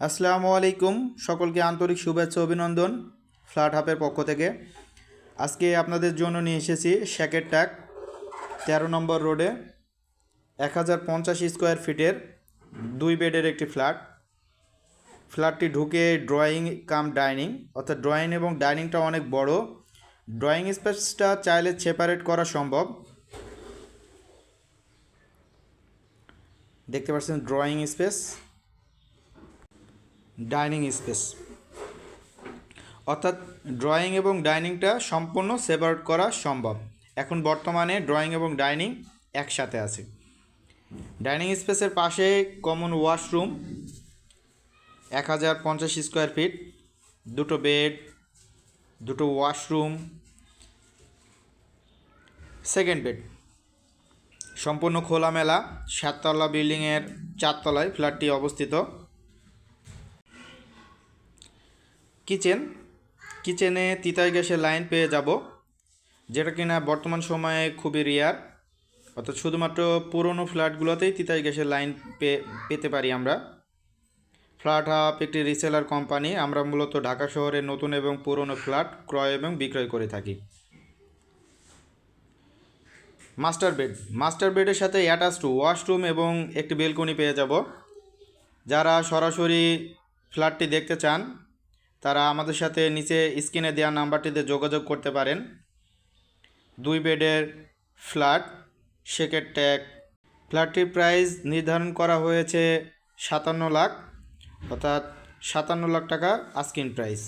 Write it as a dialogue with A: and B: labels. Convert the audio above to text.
A: আসসালামু আলাইকুম। সকলকে আন্তরিক শুভেচ্ছা অভিনন্দন ফ্ল্যাট হাবের পক্ষ থেকে। আজকে আপনাদের জন্য নিয়ে এসেছি শ্যাকের ট্যাক তেরো নম্বর রোডে, এক হাজার পঞ্চাশ স্কোয়ার ফিটের দুই বেডের একটি ফ্ল্যাট। ফ্ল্যাটটি ঢুকে ড্রয়িং কাম ডাইনিং, অর্থাৎ ড্রয়িং এবং ডাইনিংটা অনেক বড়। ড্রয়িং স্পেসটা চাইলে সেপারেট করা সম্ভব। দেখতে পাচ্ছেন ড্রয়িং স্পেস। Dining space. অর্থাৎ ড্রয়িং এবং ডাইনিংটা সম্পূর্ণ সেপারেট করা সম্ভব। এখন বর্তমানে ড্রয়িং এবং ডাইনিং একসাথে আছে। ডাইনিং স্পেসের পাশে কমন ওয়াশরুম, এক হাজার পঞ্চাশ স্কোয়ার ফিট, দুটো বেড, দুটো ওয়াশরুম, সেকেন্ড বেড। সম্পূর্ণ খোলামেলা, সাততলা বিল্ডিংয়ের চারতলায় ফ্ল্যাটটি অবস্থিত। কিচেন, কিচেনে তিতাই গ্যাসের লাইন পেয়ে যাব, যেটা কিনা বর্তমান সময়ে খুবই রেয়ার অর্থাৎ শুধুমাত্র পুরনো ফ্ল্যাটগুলোতেই তিতাই গ্যাসের লাইন পেতে পারি আমরা। ফ্ল্যাট হাব একটি রিসেলার কোম্পানি আমরা মূলত ঢাকা শহরে নতুন এবং পুরনো ফ্ল্যাট ক্রয় এবং বিক্রয় করে থাকি। মাস্টার বেড, মাস্টার বেডের সাথে অ্যাটাচড ওয়াশরুম এবং একটি বেলকনি পেয়ে যাব। যারা সরাসরি ফ্ল্যাটটি দেখতে চান তারা আমাদের সাথে নিচে স্ক্রিনে দেওয়া নাম্বারটিতে যোগাযোগ করতে পারেন। দুই বেডের ফ্ল্যাট, সেকের ট্যাগ। ফ্ল্যাটটির প্রাইস নির্ধারণ করা হয়েছে সাতান্ন লাখ, অর্থাৎ সাতান্ন লাখ টাকা আস্কিন প্রাইস।